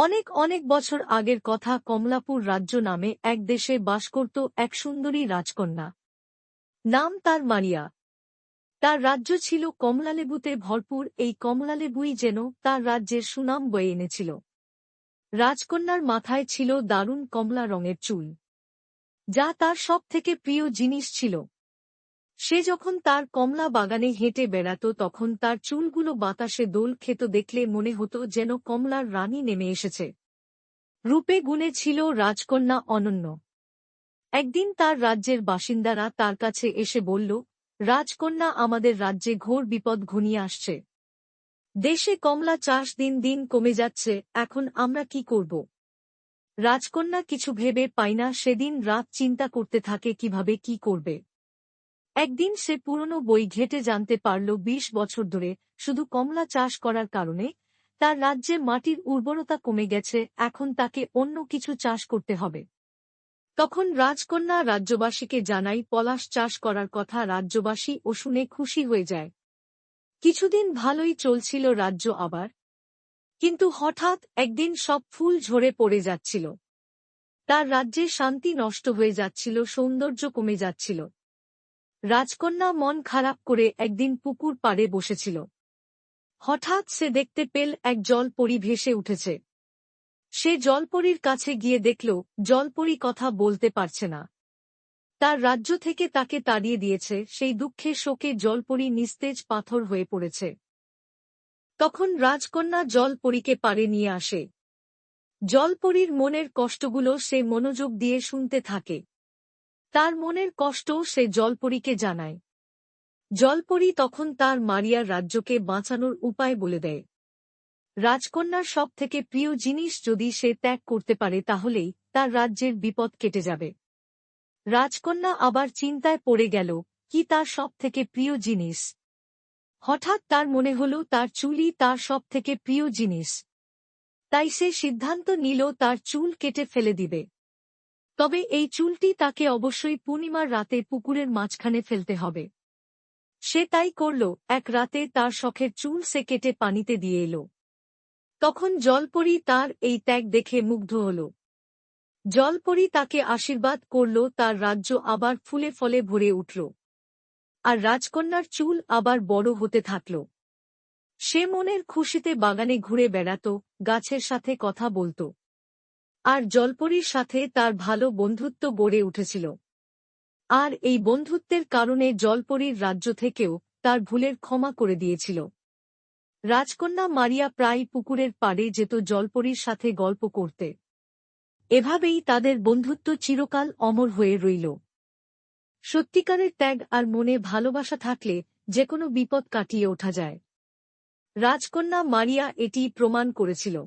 অনেক অনেক বছর আগের কথা কমলাপুর রাজ্য নামে এক দেশে বাস করত এক সুন্দরী রাজকন্যা। নাম তার মারিয়া। তার রাজ্য ছিল কমলালেবুতে ভরপুর, এই কমলালেবুই যেন তার রাজ্যের সুনাম বয়ে এনেছিল। রাজকন্যার মাথায় ছিল দারুণ কমলা রঙের চুল। যা তার সব থেকে প্রিয় জিনিস ছিল। সে যখন তার কমলা বাগানে হেঁটে বেড়াত, তখন তার চুলগুলো বাতাসে দোল খেত দেখলে মনে হতো যেন কমলার রানী নেমে এসেছে। রূপে গুণে ছিল রাজকন্যা অনন্য। একদিন তার রাজ্যের বাসিন্দারা তার কাছে এসে বলল, রাজকন্যা আমাদের রাজ্যে ঘোর বিপদ ঘনিয়ে আসছে। দেশে কমলা চাষ দিন দিন কমে যাচ্ছে, এখন আমরা কি করব? রাজকন্যা কিছু ভেবে পাই না, সেদিন রাত চিন্তা করতে থাকে কীভাবে কি করবে। একদিন সে পুরনো বই ঘেটে জানতে পারল ২০ বছর ধরে শুধু কমলা চাষ করার কারণে। তার রাজ্যে মাটির উর্বরতা কমে গেছে, এখন তাকে অন্য কিছু চাষ করতে হবে। তখন রাজকন্যা রাজ্যবাসীকে জানাই পলাশ চাষ করার কথা রাজ্যবাসী ও শুনে খুশি হয়ে যায়। কিছুদিন ভালোই চলছিল রাজ্য আবার। কিন্তু হঠাৎ একদিন সব ফুল ঝরে পড়ে যাচ্ছিল। তার রাজ্যে শান্তি নষ্ট হয়ে যাচ্ছিল, সৌন্দর্য কমে যাচ্ছিল। রাজকন্যা মন খারাপ করে একদিন পুকুর পাড়ে বসেছিল। হঠাৎ সে দেখতে পেল এক জলপরি ভেসে উঠেছে। সে জলপরীর কাছে গিয়ে দেখল, জলপরি কথা বলতে পারছে না। তার রাজ্য থেকে তাকে তাড়িয়ে দিয়েছে, সেই দুঃখে শোকে জলপরি নিস্তেজ পাথর হয়ে পড়েছে। তখন রাজকন্যা জলপরিকে পারে নিয়ে আসে। জলপরীর মনের কষ্টগুলো সে মনোযোগ দিয়ে শুনতে থাকে। তার মনের কষ্ট সে জলপরীকে জানায়। জলপরী তখন তার মারিয়ার রাজ্যকে বাঁচানোর উপায় বলে দেয়। রাজকন্যার সব থেকে প্রিয় জিনিস যদি সে ত্যাগ করতে পারে তাহলেই তার রাজ্যের বিপদ কেটে যাবে। রাজকন্যা আবার চিন্তায় পড়ে গেল, কি তার সব থেকে প্রিয় জিনিস? হঠাৎ তার মনে হল তার চুলই তার সব থেকে প্রিয় জিনিস। তাই সে সিদ্ধান্ত নিল তার চুল কেটে ফেলে দিবে। তবে এই চুলটি তাকে অবশ্যই পূর্ণিমার রাতে পুকুরের মাঝখানে ফেলতে হবে। সে তাই করল, এক রাতে তার শখের চুল সে কেটে পানিতে দিয়ে এলো। তখন জলপরি তার এই ত্যাগ দেখে মুগ্ধ হল। জলপরি তাকে আশীর্বাদ করল, তার রাজ্য আবার ফুলে ফলে ভরে উঠল। আর রাজকন্যার চুল আবার বড় হতে থাকল। সে মনের খুশিতে বাগানে ঘুরে বেড়াত, গাছের সাথে কথা বলত। আর জলপরীর সাথে তার ভালো বন্ধুত্ব গড়ে উঠেছিল। আর এই বন্ধুত্বের কারণে জলপরীর রাজ্য থেকেও তার ভুলের ক্ষমা করে দিয়েছিল। রাজকন্যা মারিয়া প্রায় পুকুরের পাড়ে যেত জলপরীর সাথে গল্প করতে। এভাবেই তাদের বন্ধুত্ব চিরকাল অমর হয়ে রইল। সত্যিকারের ত্যাগ আর মনে ভালোবাসা থাকলে যে কোনো বিপদ কাটিয়ে ওঠা যায়। রাজকন্যা মারিয়া এটি প্রমাণ করেছিল।